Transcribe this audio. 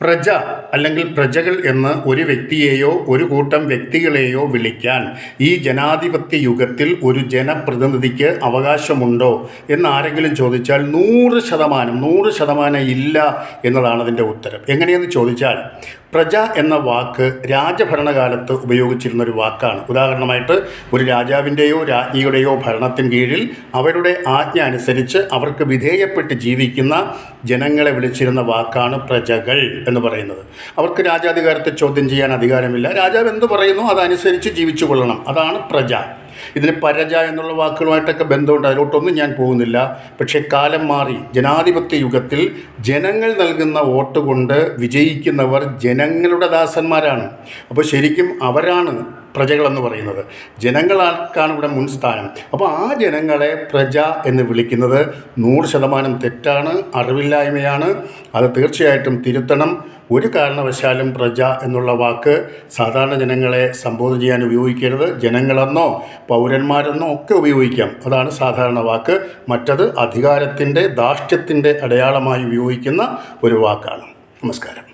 പ്രജ അല്ലെങ്കിൽ പ്രജകൾ എന്ന് ഒരു വ്യക്തിയെയോ ഒരു കൂട്ടം വ്യക്തികളെയോ വിളിക്കാൻ ഈ ജനാധിപത്യ യുഗത്തിൽ ഒരു ജനപ്രതിനിധിക്ക് അവകാശമുണ്ടോ എന്ന് ആരെങ്കിലും ചോദിച്ചാൽ നൂറ് ശതമാനം നൂറ് ശതമാനം ഇല്ല എന്നതാണ് അതിന്റെ ഉത്തരം. എങ്ങനെയെന്ന് ചോദിച്ചാൽ പ്രജ എന്ന വാക്ക് രാജഭരണകാലത്ത് ഉപയോഗിച്ചിരുന്ന ഒരു വാക്കാണ്. ഉദാഹരണമായിട്ട് ഒരു രാജാവിന്റെയോ രാജ്ഞിയുടെയോ ഭരണത്തിന് കീഴിൽ അവരുടെ ആജ്ഞ അനുസരിച്ച് അവർക്ക് വിധേയപ്പെട്ട് ജീവിക്കുന്ന ജനങ്ങളെ വിളിച്ചിരുന്ന വാക്കാണ് പ്രജകൾ എന്ന് പറയുന്നത്. അവർക്ക് രാജാധികാരത്തെ ചോദ്യം ചെയ്യാൻ അധികാരമില്ല. രാജാവ് എന്ത് പറയുന്നു? അതനുസരിച്ച് ജീവിച്ചു കൊള്ളണം അതാണ് പ്രജ. ഇതിന് പരജ എന്നുള്ള വാക്കുകളുമായിട്ടൊക്കെ ബന്ധമുണ്ട്. അതിലോട്ടൊന്നും ഞാൻ പോകുന്നില്ല. പക്ഷേ കാലം മാറി. ജനാധിപത്യ യുഗത്തിൽ ജനങ്ങൾ നൽകുന്ന വോട്ട് കൊണ്ട് വിജയിക്കുന്നവർ ജനങ്ങളുടെ ദാസന്മാരാണ്. അപ്പോൾ ശരിക്കും അവരാണ് പ്രജകളെന്ന് പറയുന്നത്. ജനങ്ങളാർക്കാണ് ഇവിടെ മുൻസ്ഥാനം അപ്പോൾ ആ ജനങ്ങളെ പ്രജ എന്ന് വിളിക്കുന്നത് നൂറ് ശതമാനം തെറ്റാണ് അറിവില്ലായ്മയാണ്. അത് തീർച്ചയായിട്ടും തിരുത്തണം. ഒരു കാരണവശാലും പ്രജ എന്നുള്ള വാക്ക് സാധാരണ ജനങ്ങളെ സംബോധന ചെയ്യാൻ ഉപയോഗിക്കരുത്. ജനങ്ങളെന്നോ പൗരന്മാരെന്നോ ഒക്കെ ഉപയോഗിക്കാം. അതാണ് സാധാരണ വാക്ക്. മറ്റത് അധികാരത്തിന്റെ ധാർഷ്ട്യത്തിന്റെ അടയാളമായി ഉപയോഗിക്കുന്ന ഒരു വാക്കാണ്. നമസ്കാരം.